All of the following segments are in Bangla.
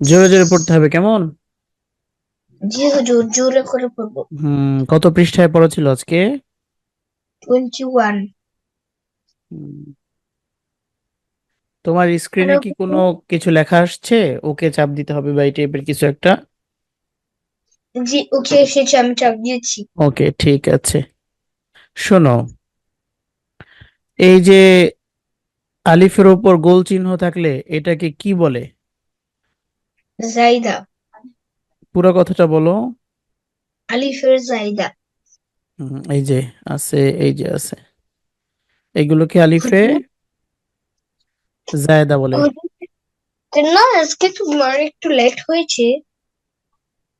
জোরে জোরে পড়তে হবে কেমন? জি হুজুর জোরে করে পড়ব। হুম কত পৃষ্ঠায় পড়েছিল আজকে? তোমার স্ক্রিনে কি কোনো কিছু লেখা আসছে? ওকে চাপ দিতে হবে বা এই টাইপের কিছু একটা? জি ওকে এসেছে আমি চাপ দিয়েছি। ওকে ঠিক আছে। শোনো এই যে আলিফের ওপর গোল চিহ্ন থাকলে এটাকে কি বলে? জাইদা পুরো কথাটা বলো। আলিফের জাইদা এই যে আছে এই যে আছে। এগুলোকে আলিফে? জায়দা বলে। না আজকে তোমার একটু লেট হয়েছে।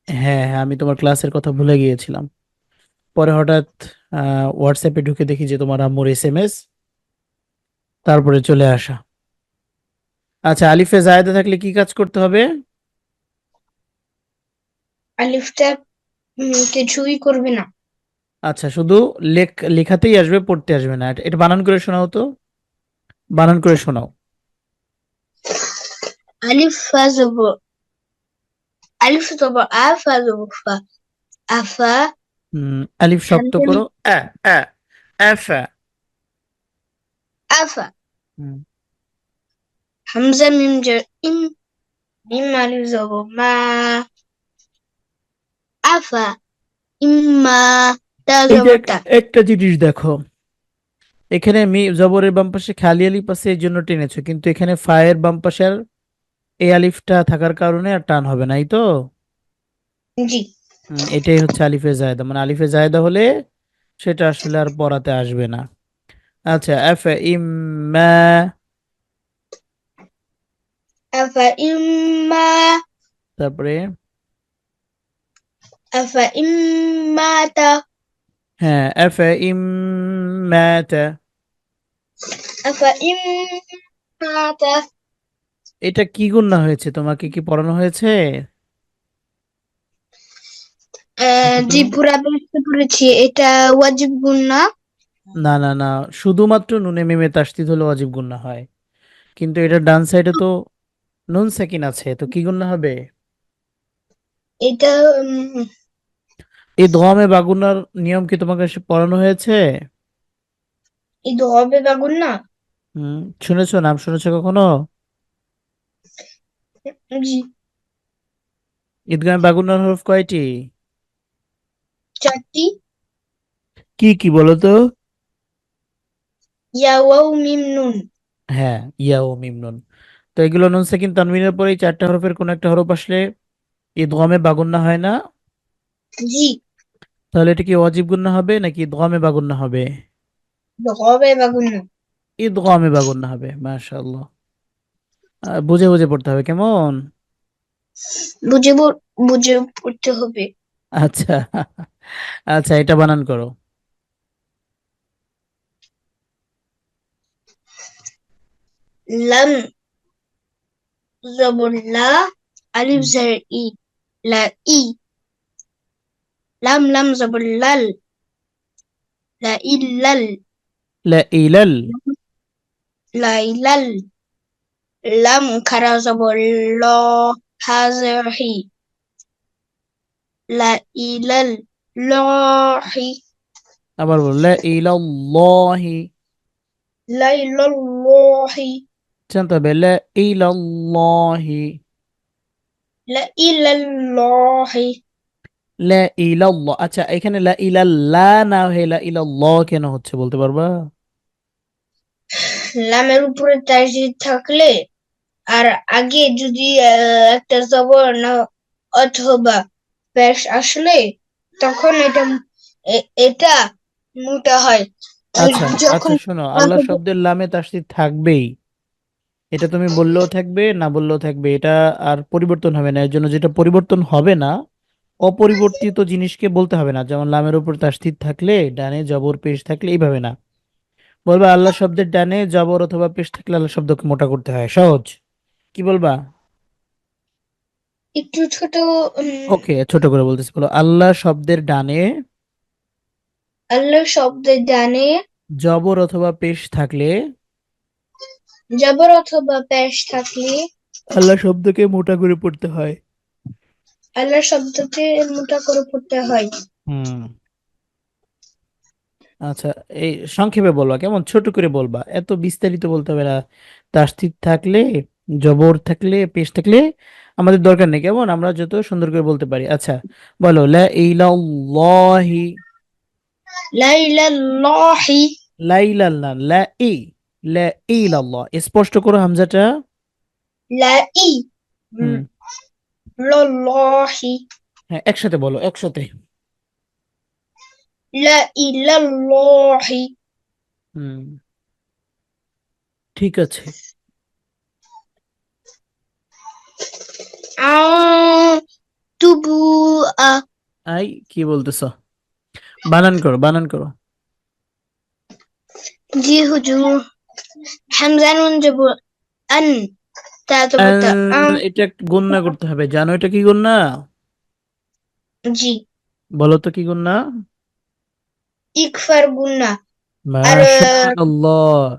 হ্যাঁ হ্যাঁ আমি তোমার ক্লাসের কথা ভুলে গিয়েছিলাম। পরে হঠাৎ হোয়াটসঅ্যাপে ঢুকে দেখি যে তোমার আম্মুর এসএমএস তারপরে চলে আসা। আচ্ছা আলিফে জায়দা থাকলে কি কাজ করতে হবে? আলিফটা কিছুই করবে না। আচ্ছা শুধু লেখ লেখাতেই আসবে পড়তে আসবে না। এটা- বানান করে শোনাও তো। বানান করে শোনাও। আলিফ ফা জবর আলিফ জবর আ ফা জবর ফা। আফা হুম, আলিফ হামজা করো। আ আ আফা আফা হুম, হামজা মিম জের ইম মিম আলিফ জবর মা। আফা ইম্মা একটা জিনিস দেখো এখানে মি জবরের বাম পাশে খালি আলিফ আছে এই জন্য টেনেছো কিন্তু এখানে ফায়ের বাম পাশে আর এই আলিফটা থাকার কারণে আর টান হবে না এই তো? জি। এটাই হচ্ছে আলিফে জায়দা মানে আলিফে জায়দা হলে সেটা আসলে আর পড়াতে আসবে না। আচ্ছা এফ ইম্মা। আফা ইম্মা। তারপরে? হ্যাঁ এফ ইম্মাতা আফা ইম্মাতা এটা কি গুণনা হয়েছে? তোমাকে কি পড়ানো হয়েছে? আহ, জি পুরা বুঝতে পেরেছি। এটা ওয়াজিব গুণ? না না না না শুধুমাত্র নুনে মিমে তাসদিদ হলে অজীব গুণনা হয়। কিন্তু এটা ডান সাইডে তো নুন সাকিন আছে তো কি গুণনা হবে? এটা উম, এই দোয়ামে বাগুনার নিয়ম কি তোমাকে সে পড়ানো হয়েছে? এটা হবে বা গুণ না হুম শুনেছো? নাম শুনেছো কখনো? জি। ঈদগামে বাগুনার হরফ কয়টি? চারটি। কি কি বলো তো? ইয়া ওয়াও মিম নুন। হ্যাঁ ইয়া ও মিম নুন। তো এগুলো নুন সাকিন তানবিনের পরে এই চারটা হরফের কোন একটা হরফ আসলে ঈদগামে বাগুন্না হয় না? জি। তাহলে এটা কি ওয়াজিব গুন্না হবে নাকি ঈদগামে বাগুন্না হবে? এটা হবে বা গুণ না ঈদগামে বাগুন্না হবে মাশাআল্লাহ। বুঝে বুঝে পড়তে হবে কেমন? বুঝে বুঝে পড়তে হবে। আচ্ছা আচ্ছা এটা বানান করো। লাম জবর লা আলিফ। জের ই লা ই। লাম লাম জবর লাল লা ইল্লাল লা ইলাল লা ইলাল লাম খারা জবর ল হাজর হি লা ইলাল লহি আবার বলো লা ইলাল্লাহি লা ইলাল্লাহি জানতে হবে লা ইলাল্লাহি লা ইলাল্লাহি লা ইলাল্লাহ। আচ্ছা এখানে লা ইলাল্লাহ না হয়ে লা ইলাল্লাহ কেন হচ্ছে বলতে পারবা? লামের উপরে তাসদিদ থাকলে আর আগে যদি একটা জবর না অথবা পেশ আসলে তখন এটা এটা মোটা হয়। আচ্ছা আচ্ছা শোনো আল্লাহ শব্দের লামে তাসদিদ থাকবেই। এটা তুমি বললেও থাকবে না বললেও থাকবে এটা আর পরিবর্তন হবে না। এর জন্য যেটা পরিবর্তন হবে না অপরিবর্তিত জিনিসকে বলতে হবে না। যেমন লামের উপর তাসদিদ থাকলে ডানে জবর পেশ থাকলে এইভাবে না। বলবা আল্লাহ শব্দের ডানে জবর অথবা পেশ থাকলে আল্লাহ শব্দকে মোটা করতে হয়। সহজ। কি বলবা? একটু ছোট ওকে ছোট করে বলতেছি। বলো আল্লাহ শব্দের ডানে আল্লাহ শব্দের ডানে জবর অথবা পেশ থাকলে জবর অথবা পেশ থাকলে আল্লাহ শব্দকে মোটা করে পড়তে হয়। আল্লাহ শব্দকে মোটা করে পড়তে হয়। হুম। আচ্ছা এই সংক্ষেপে বলবা কেমন? ছোট করে বলবা। এত বিস্তারিত বলতে হবে না। তাসদিদ থাকলে জবর থাকলে পেশ থাকলে আমাদের দরকার নেই। কেমন? আমরা যত সুন্দর করে বলতে পারি। আচ্ছা বলো লা ইলাল্লাহি। লাইলাল্লাহি লাইলাল না লা ই লা ইলাল্লাহ। স্পষ্ট করো হামজাটা। লাই হুম। হ্যাঁ একসাথে বলো একসাথে। হুম। ঠিক আছে। আই কি বলতেছ? বানান করো বানান করো। জি হুজুর। হামজা নুন জবু আন। তারপর তা আম এটা একটু গুণনা করতে হবে। জানো এটা কি গুণনা? জি। বলো তো কি গুণনা? ইকফার মাশাআল্লাহ।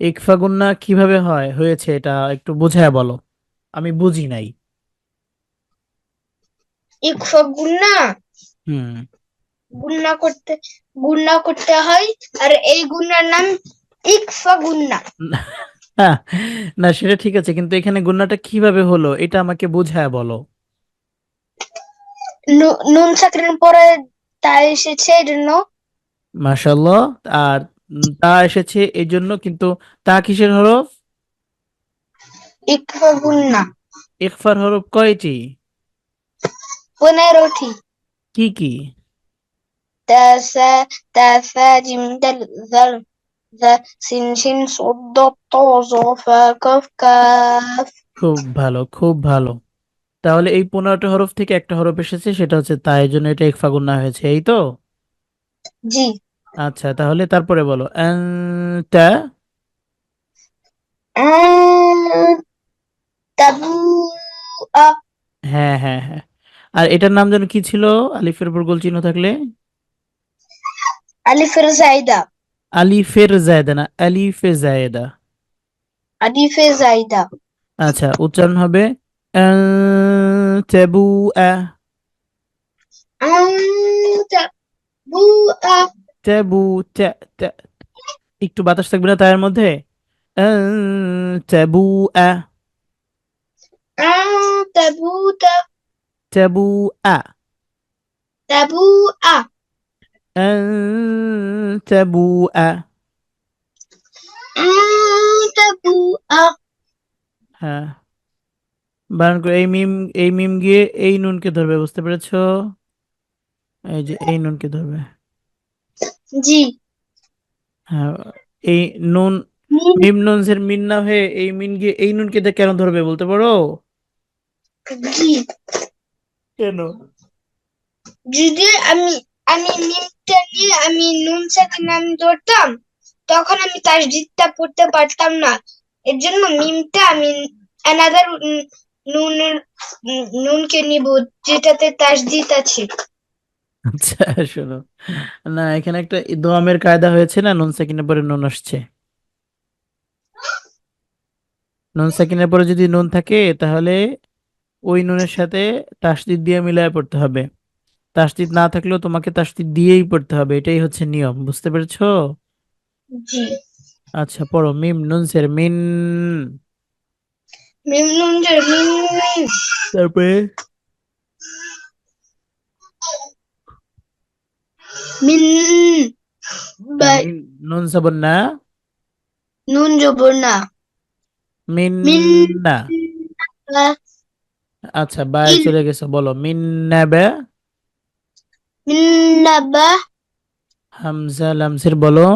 ইকফা গুণনা কীভাবে হয়? হয়েছে এটা একটু বুঝায় বলো। আমি বুঝি নাই। ইকফা গুন্না হুম। গুন্না করতে গুন্না করতে হয়। আর এই গুন্নার নাম ইকফা হ্যাঁ, না সেটা ঠিক আছে কিন্তু এখানে গুন্নাটা কীভাবে হলো? এটা আমাকে বুঝায় বলো। নুন চাকরির পরে তা এসেছে এই জন্য মাশাল্লাহ আর তা এসেছে এই জন্য কিন্তু তা কিসের হরফ? ইকফা গুন্না ইকফার হরফ কয়টি? পনেরোটি। কি কি? তাসা তাসা জিমদাল যা সিন খুব ভালো খুব ভালো। তাহলে এই পনেরোটা হরফ থেকে একটা হরফ এসেছে সেটা হচ্ছে তাই জন্য এটা এক ফাগুন না হয়েছে এই তো? জি। আচ্ছা তাহলে তারপরে বলো আনতা হ্যাঁ হ্যাঁ হ্যাঁ। আর এটার নাম যেন কি ছিল? আলিফের উপর চিহ্ন থাকলে? আলিফের সাইদা আলিফের জায়দা না আলিফে জায়দা? আলিফে জায়দা। আচ্ছা উচ্চারণ হবে তাবু তা একটু বাতাস থাকবে না তার মধ্যে? তাবু তাবু তাবু তাবু তাবু তাবু হ্যাঁ। বানান করে এই মিম এই মিম গিয়ে এই নুনকে ধরবে বুঝতে পেরেছ? এই যে এই নুনকে ধরবে। জি। হ্যাঁ এই নুন মিম। নুনসের মিন না হয়ে এই মিন গিয়ে এই নুনকে কেন ধরবে বলতে পারো? কেন? যদি আমি আমি নিমটা নিয়ে আমি নুন সাকিন আমি ধরতাম, তখন আমি তাসদিদটা পড়তে পারতাম না। এর জন্য মিমটা আমি অ্যানাদার নুনের নুনকে নিব, যেটাতে তাসদিদ আছে। আচ্ছা শোনো। না, এখানে একটা দোয়ামের কায়দা হয়েছে না, নুন সাকিনের পরে নুন আসছে? নুন সাকিনের পরে যদি নুন থাকে, তাহলে ওই নুনের সাথে তাসদিদ দিয়ে মিলায় পড়তে হবে। তাসদিদ না থাকলেও তোমাকে তাসদিদ দিয়েই পড়তে হবে এটাই হচ্ছে নিয়ম বুঝতে পেরেছ? জি। আচ্ছা পড়ো মিম নুনসের মিন। মিম মিম তারপরে? মিন বা- মিন নুন সাবন না? নুন জবর না। মিন না। আচ্ছা বাই চলে গেছে বলো মিন মিন নাবা হামজা বলো।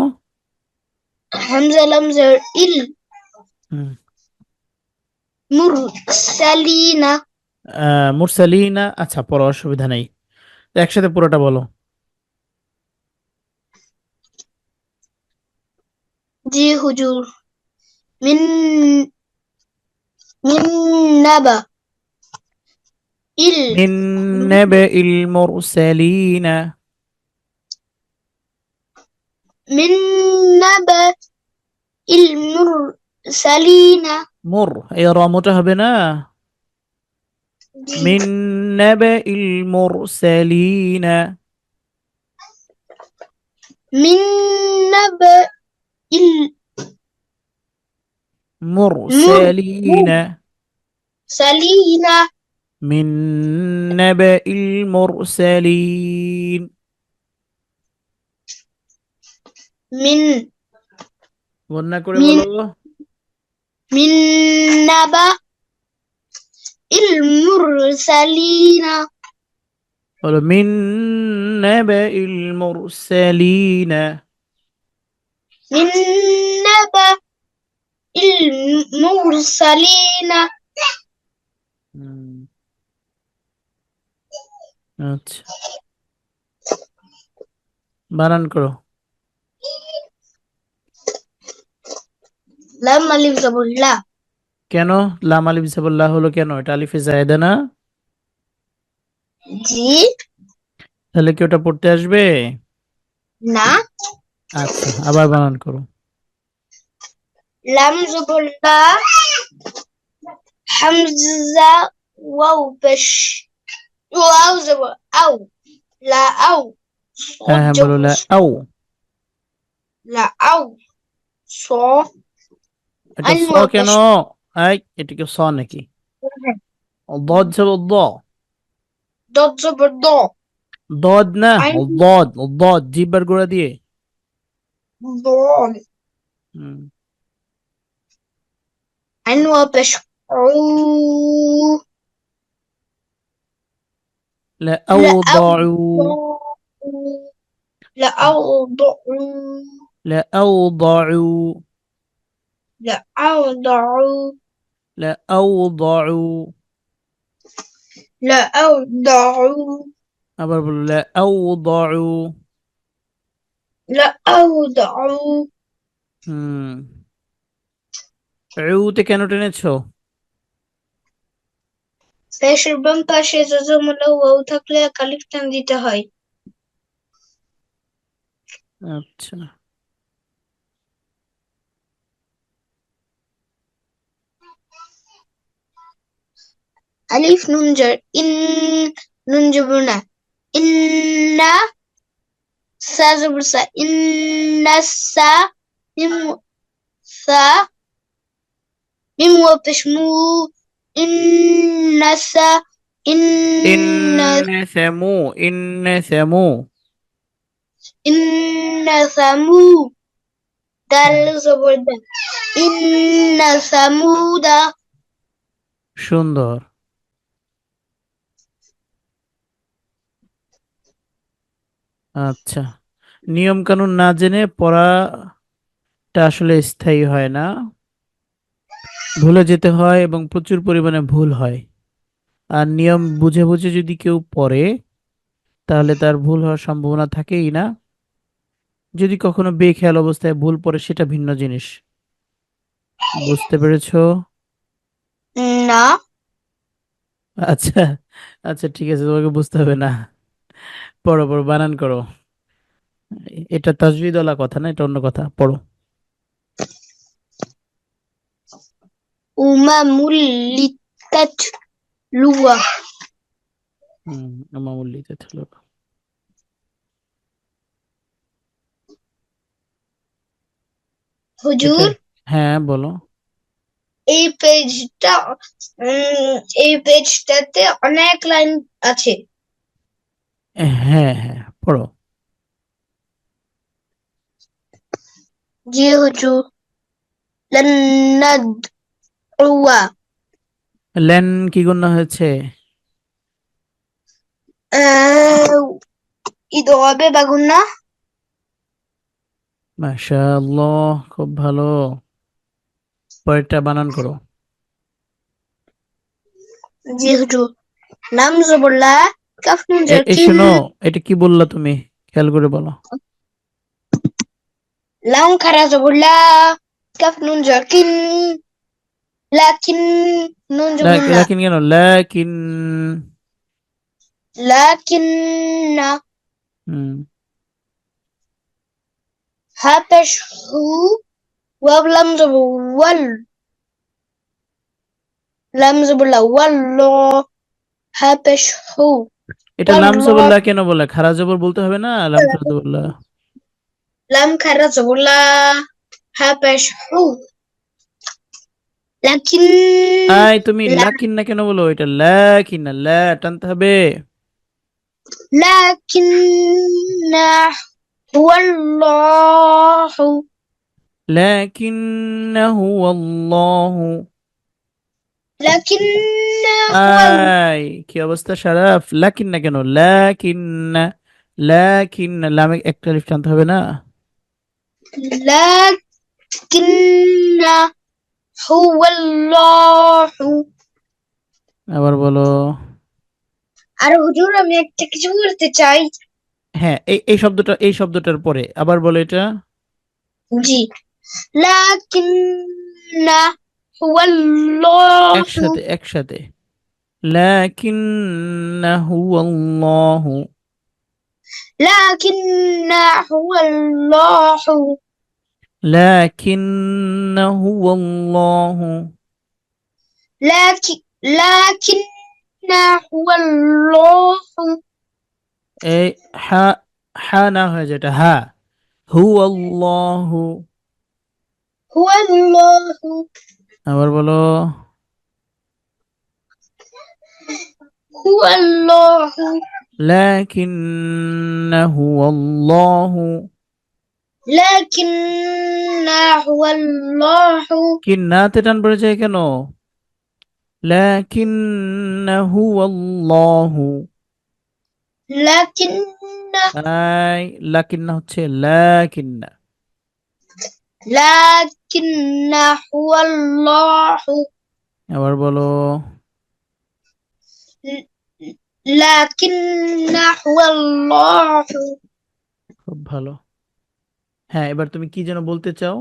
হামজা লামজার ইল। মুরসালিনা। মুরসালিনা আচ্ছা পড়ো অসুবিধা নেই। একসাথে পুরোটা বলো। জি হুজুর। মিন মিন নাবা من نبأ المرسلين. من نبأ المرسلين. مر. يا رامته بنا من نبأ المرسلين. من نبأ المرسلين سلينا من نبأ المرسلين من বন্যা করে মিন- বলো من نبأ المرسلين বলো মিন নাবাইল মুরসালিনা من نبأ المرسلين হুম। আচ্ছা। বানান করো। কেন? লাম আলিফ জাবুল্লাহ হলো কেন? এটা আলিফে জায়দা না? জি। তাহলে কি ওটা পড়তে আসবে? না। আচ্ছা আবার বানান করো। লাম জবুল্লাহ হামজা ওয়াও পেশ لا حمزة واو بش واو زبر أو لا أو হ্যাঁ হ্যাঁ বলো লা আও لا أو صو এটা স আইনুয়া কেন আই এটা কি স নাকি ضاد যাবো দ ضد زبر ضو ضاد না আইন- ضاد ضاد জিব্বার গোড়া দিয়ে ضاد হুম। عن أوضعوا لا أوضعوا আবার বলো لا أوضعوا لا أوضعوا হুম উতে কেন টেনেছো পেশের বাম পাশে যজমলা ওয়াও থাকলে কালিফ টান দিতে হয়। আচ্ছা। আলিফ নুন জর ইন নুন জবর না ইন্না সা জবর সা ইন্না সা মিম সা মিম ওয়া পেশ মু innasa innasamu innasamu innasamu dal zaburda innasamuda সুন্দর আচ্ছা নিয়ম কানুন না জেনে পড়াটা আসলে স্থায়ী হয় না ভুলে যেতে হয় এবং প্রচুর পরিমাণে ভুল হয়। আর নিয়ম বুঝে বুঝে যদি কেউ পড়ে তাহলে তার ভুল হওয়ার সম্ভাবনা থাকেই না। যদি কখনো বেখেয়াল অবস্থায় ভুল পড়ে সেটা ভিন্ন জিনিস। বুঝতে পেরেছ? না। আচ্ছা আচ্ছা ঠিক আছে তোমাকে বুঝতে হবে না। পড়ো পড়ো বানান করো। এটা তাজবিদওয়ালা কথা না এটা অন্য কথা পড়ো। লুয়া হুম আমামুল্লিতে ছিল হুজুর হ্যাঁ বলো। এই পেজটা এই পেজটাতে অনেক লাইন আছে। হ্যাঁ হ্যাঁ পড়ো। জি হুজুর লান লেন কি গণ্য হয়েছে? ঈদ হবে বাগুন না মাশাআল্লাহ খুব ভালো। পরেরটা বানান করো। জি হুজুর নাম এই শোনো এটা কি বললা তুমি? খেয়াল করে বলো। লাম খারা জবরলা কাফ নুন জের কিন লাকিন নুন লা- জবরলা লাকিন কেন লাকিন লাকিন না হুম হা পেশ হু ওয়াব লাম জবর ওয়াল লাম জবরলা ওয়াল ল হু এটা লাম। জবরলা কেন বলে খারা জবর বলতে হবে না লাম খারা জবরলা লাম খারা জবরলা হা হু লাকিন। আই তুমি লাকিন না কেন বলো? এটা লাকিন না লা টানতে হবে। লাকিন হুয়াল্লাহু। আই কি অবস্থা শারাফ লাকিন না কেন? লাকিন লাকিন লামে একটা লিফ টানতে হবে না? লাকিন হুয়াল্লাহু আবার বলো। আর হুজুর আমি একটা কিছু বলতে চাই। হ্যাঁ এই এই শব্দটা এই শব্দটার পরে। আবার বলো এটা। জি। লাকিন্না হুয়াল্লাহু একসাথে একসাথে। লাকিন্না হুয়াল্লাহু লাকিন্নাহু আল্লাহু লাকি লাকিন্না হুয়াল্লাহু এই হা হা না হয়ে যেটা হা হু আল্লাহু হুয়াল্লাহু আবার বলো হুয়াল্লাহু লাকিন্নাহু আল্লাহু লাকিন্না হুয়াল্লাহু টান পড়ে যায় কেন? লাকিন্নাহু আল্লাহু লাকিন্না আই লাকিন্না হচ্ছে লাকিন্না লাকিন্না হুয়াল্লাহু আবার বলো। লাকিন্না হুয়াল্লাহু খুব ভালো। হ্যাঁ এবার তুমি কি যেন বলতে চাও?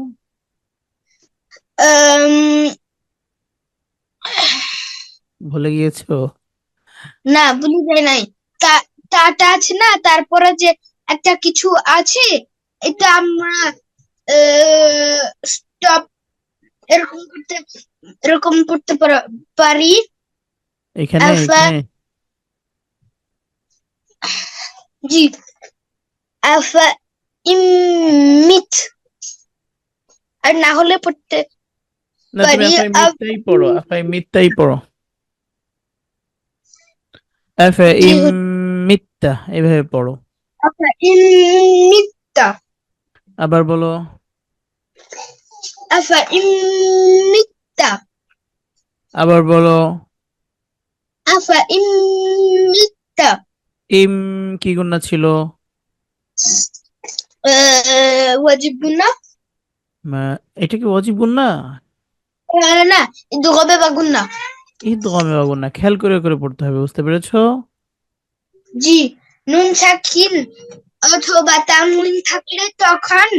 ভুলে গিয়েছো? না ভুলে যায় নাই। তাটা আছে না তারপরে যে একটা কিছু আছে এটা আমরা স্টপ এরকম করতে এরকম করতে পারা- এখানে এখানে। জি। আফা ইমিত আর না হলে পড়তে না পারি, আফাই পড়ো আফাই মিথ্যাই পড়ো। আফা এইভাবে পড়ো। আফা আবার বলো। আফা আবার বলো। আফা ইম কি গুণা ছিল? ওয়াজিব এটা কি ওয়াজিব না বা খেয়াল করে করে পড়তে হবে বুঝতে পেরেছ? জি নুন সাকিন অথবা তানউইন থাকলে তখন